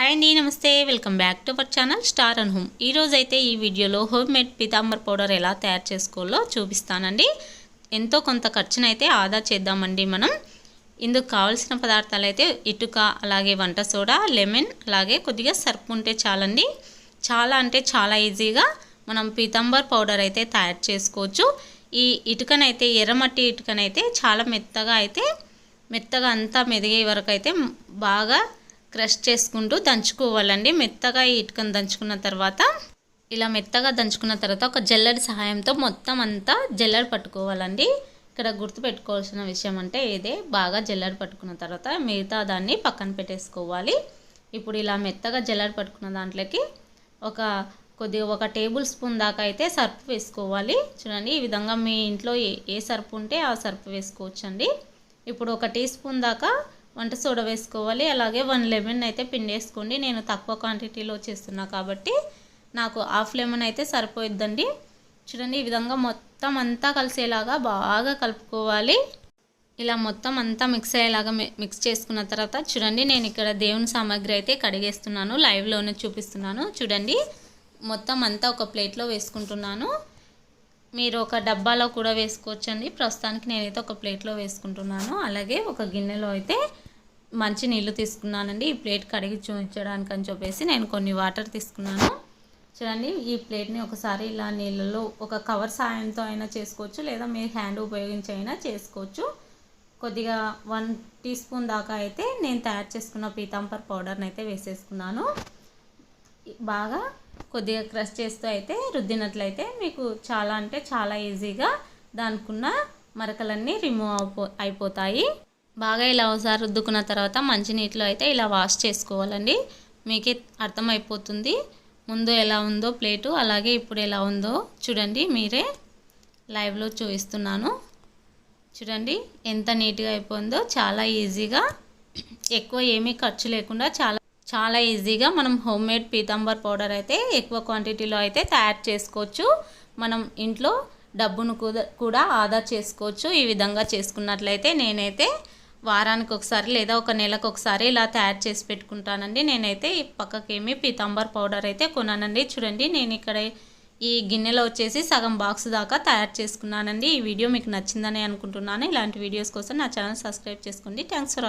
Hi అండి నమస్తే. Welcome back to our channel star and home. ఈరోజు అయితే ఈ వీడియోలో హోమ్ మేడ్ పీతాంబర్ పౌడర్ ఎలా తయారు చేసుకోవాలో చూపిస్తానండి. ఎంతో కొంత ఖర్చునైతే ఆదా చేద్దామండి మనం. ఇందుకు కావాల్సిన పదార్థాలు అయితే ఇటుక అలాగే వంట సోడా లెమన్ అలాగే కొద్దిగా సర్పు ఉంటే చాలండి. చాలా అంటే చాలా ఈజీగా మనం పీతాంబర్ పౌడర్ అయితే తయారు చేసుకోవచ్చు. ఈ ఇటుకనైతే ఎర్రమట్టి ఇటుకనైతే చాలా మెత్తగా అయితే మెత్తగా అంతా మెదిగే వరకు అయితే బాగా క్రష్ చేసుకుంటూ దంచుకోవాలండి. మెత్తగా ఈ ఇటుకను దంచుకున్న తర్వాత ఇలా మెత్తగా దంచుకున్న తర్వాత ఒక జల్లడి సహాయంతో మొత్తం అంతా జల్లడి పట్టుకోవాలండి. ఇక్కడ గుర్తుపెట్టుకోవాల్సిన విషయం అంటే ఇదే బాగా జల్లడి పట్టుకున్న తర్వాత మిగతా దాన్ని పక్కన పెట్టేసుకోవాలి. ఇప్పుడు ఇలా మెత్తగా జల్లడి పట్టుకున్న దాంట్లోకి ఒక కొద్దిగా ఒక టేబుల్ స్పూన్ దాకా అయితే సర్ఫ్ వేసుకోవాలి. చూడండి ఈ విధంగా మీ ఇంట్లో ఏ ఏ సర్ఫ్ ఉంటే ఆ సర్ఫ్ వేసుకోవచ్చండి. ఇప్పుడు ఒక టీ స్పూన్ దాకా వంట సోడా వేసుకోవాలి. అలాగే వన్ లెమన్ అయితే పిండేసుకోండి నేను తక్కువ క్వాంటిటీలో చేస్తున్నా కాబట్టి నాకు హాఫ్ లెమన్ అయితే సరిపోయిద్దండి. చూడండి ఈ విధంగా మొత్తం అంతా కలిసేలాగా బాగా కలుపుకోవాలి. ఇలా మొత్తం అంతా మిక్స్ అయ్యేలాగా మిక్స్ చేసుకున్న తర్వాత చూడండి నేను ఇక్కడ దేవుని సామాగ్రి అయితే కడిగేస్తున్నాను. లైవ్లోనే చూపిస్తున్నాను. చూడండి మొత్తం అంతా ఒక ప్లేట్లో వేసుకుంటున్నాను. మీరు ఒక డబ్బాలో కూడా వేసుకోవచ్చండి. ప్రస్తుతానికి నేనైతే ఒక ప్లేట్లో వేసుకుంటున్నాను. అలాగే ఒక గిన్నెలో అయితే మంచి నీళ్ళు తీసుకున్నానండి. ఈ ప్లేట్ కడిగి చూపించడానికి అని చెప్పేసి నేను కొన్ని వాటర్ తీసుకున్నాను. చూడండి ఈ ప్లేట్ని ఒకసారి ఇలా నీళ్ళలో ఒక కవర్ సాయంతో అయినా చేసుకోవచ్చు లేదా మీరు హ్యాండ్ ఉపయోగించి అయినా చేసుకోవచ్చు. కొద్దిగా వన్ టీ స్పూన్ దాకా అయితే నేను తయారు చేసుకున్న పీతాంబర్ పౌడర్ని అయితే వేసేసుకున్నాను. బాగా కొద్దిగా క్రష్ చేస్తూ అయితే రుద్దినట్లయితే మీకు చాలా అంటే చాలా ఈజీగా దానికున్న మరకలన్నీ రిమూవ్ అయిపో అయిపోతాయి. బాగా ఇలా ఒకసారి రుద్దుకున్న తర్వాత మంచినీటిలో అయితే ఇలా వాష్ చేసుకోవాలండి. మీకే అర్థమైపోతుంది. ముందు ఎలా ఉందో ప్లేటు అలాగే ఇప్పుడు ఎలా ఉందో చూడండి. మీరే లైవ్లో చూపిస్తున్నాను. చూడండి ఎంత నీట్గా అయిపోయిందో చాలా ఈజీగా ఎక్కువ ఏమీ ఖర్చు లేకుండా చాలా చాలా ఈజీగా మనం హోమ్ మేడ్ పీతాంబర్ పౌడర్ అయితే ఎక్కువ క్వాంటిటీలో అయితే తయారు చేసుకోవచ్చు. మనం ఇంట్లో డబ్బును కూడా ఆదా చేసుకోవచ్చు. ఈ విధంగా చేసుకున్నట్లయితే నేనైతే వారానికి ఒకసారి లేదా ఒక నెలకు ఒకసారి ఇలా తయారు చేసి పెట్టుకుంటానండి. నేనైతే పక్కకేమి పీతాంబర్ పౌడర్ అయితే కొనానండి చూడండి నేను ఇక్కడ ఈ గిన్నెలో వచ్చేసి సగం బాక్స్ దాకా తయారు చేసుకున్నానండి. ఈ వీడియో మీకు నచ్చిందని అనుకుంటున్నాను. ఇలాంటి వీడియోస్ కోసం నా ఛానల్ సబ్స్క్రైబ్ చేసుకోండి. Thanks for